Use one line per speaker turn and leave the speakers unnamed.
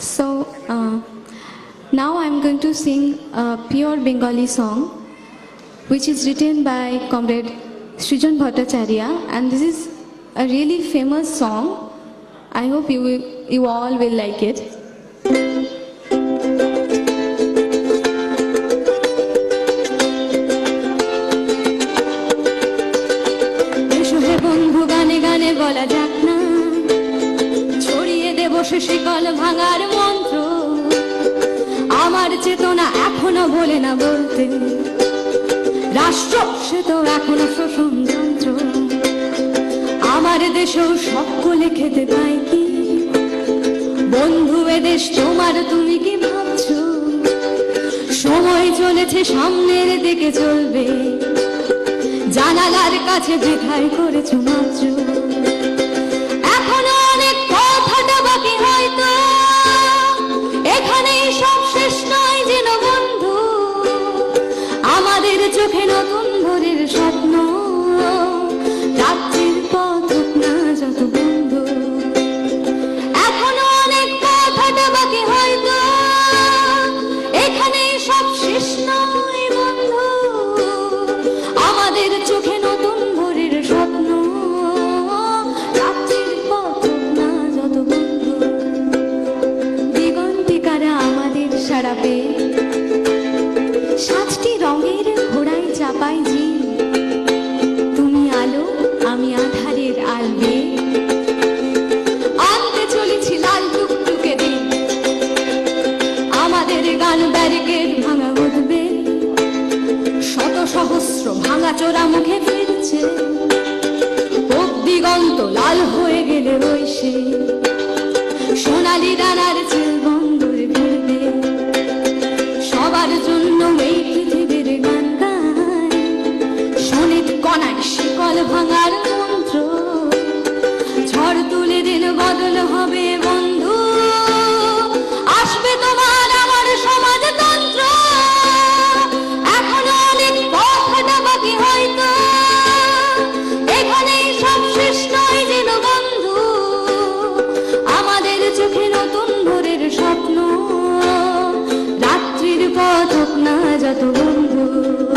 So uh, now I'm going to sing a pure Bengali song, which is written by Comrade Srijan Bhattacharya, and this is a really famous song. I hope you will, you all will like it. বলা যাক না ছড়িয়ে দেব সে শিকল ভাঙার মন্ত্র। আমার চেতনা এখনও বলে না বলতে। রাষ্ট্র সে তো এখনও শোষণ যন্ত্র। আমার দেশেও সকলে খেতে পায় কি? বন্ধু এদেশ তোমার তুমি কি ভাবছ? সময় চলেছে, সামনের দিকে চলবে। জানালার কাছে যেখায় করেছ মাত্র। সব শেষ নয় যেন বন্ধু। আমাদের চোখে নতুন পেয়ে সাতটি রঙের ঘোড়ায় চাপাই জি তুমি আলো, আমি আধারের আলবে চলেছি লাল টুকটুকে দিন আমাদের গান ব্যারিকেড ভাঙা উঠবে শত সহস্র ভাঙা চোরা মুখে ফিরছে। দিগন্ত লাল হয়ে গেলে সে সোনালি ডানার চিল হবে বন্ধু। আসবে তোমার আমার সমাজতন্ত্র। এখনও অনেক পথটা বাকি হয়তো। এখানেই সব শেষ নয় যেন বন্ধু। আমাদের চোখে নতুন ভোরের স্বপ্ন। রাত্রির পথ না যত বন্ধু।